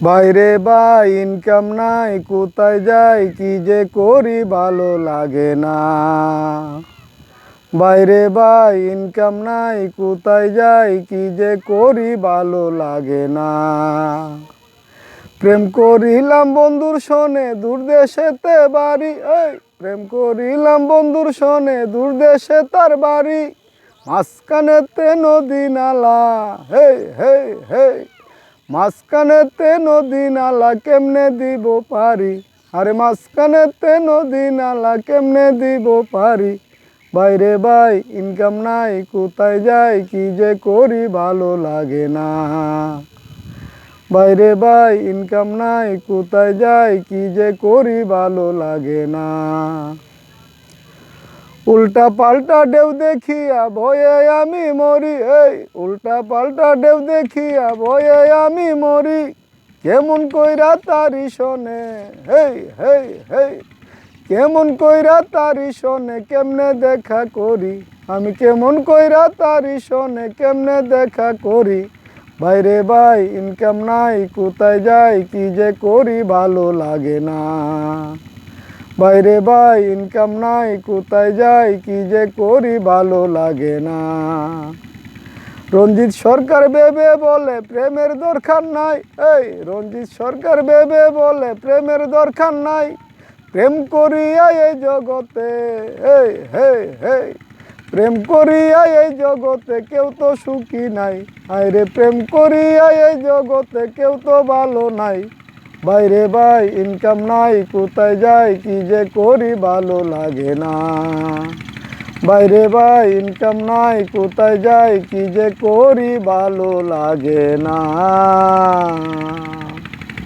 বাইরে বা ইনকাম নাই, কোথায় যাই, কি যে করি ভালো লাগে না। বাইরে বা ইনকাম নাই, কোথায় যাই, কি যে করি ভালো লাগে না। প্রেম করিলাম বন্ধুর শোনে দূর দেশেতে বাড়ি, এই, প্রেম করিলাম বন্ধুর শোনে দূর দেশে তার বাড়ি, মাঝখানেতে নদী নালা হে হে হে মাঝখানেতে নদী নালা কেমনে দিব পারি? আরে মাঝখানেতে নদী নালা কেমনে দিব পারি? বাইরে ভাই ইনকাম নাই, কোথায় যাই, কি যে করি ভালো লাগে না। বাইরে ভাই ইনকাম নাই, কোথায় যাই, কি যে করি ভালো লাগে না। উল্টা পাল্টা ঢেউ দেখিয়া ভয়ে আমি মরি, এই উল্টা পাল্টা ঢেউ দেখিয়া ভয়ে আমি মরি। কেমন কইরা তারি শোনে, হেই হেই হেই। কেমন কইরা তারি শোনে, কেমনে দেখা করি। আমি কেমন কইরা তারি শোনে, কেমনে দেখা করি। বাইরে ভাই ইনকাম নাই, কোথায় যাই, কি যে করি, ভালো লাগে না। বাইরে ভাই ইনকাম নাই, কোথায় যাই, কি যে করি ভালো লাগে না। রঞ্জিত সরকার বেবে বলে প্রেমের দরকার নাই। এই, রঞ্জিত সরকার বেবে বলে প্রেমের দরকার নাই। প্রেম করিয়া এই জগতে, এই, হে হে। প্রেম করিয়া এই জগতে কেউ তো সুখী নাই। আরে প্রেম করিয়া এই জগতে কেউ তো ভালো নাই। বাইরে ভাই ইনকাম নাই কোথায় যাই কি যে করি ভালো লাগে না বাইরে ভাই ইনকাম নাই কোথায় যাই কি যে করি ভালো লাগে না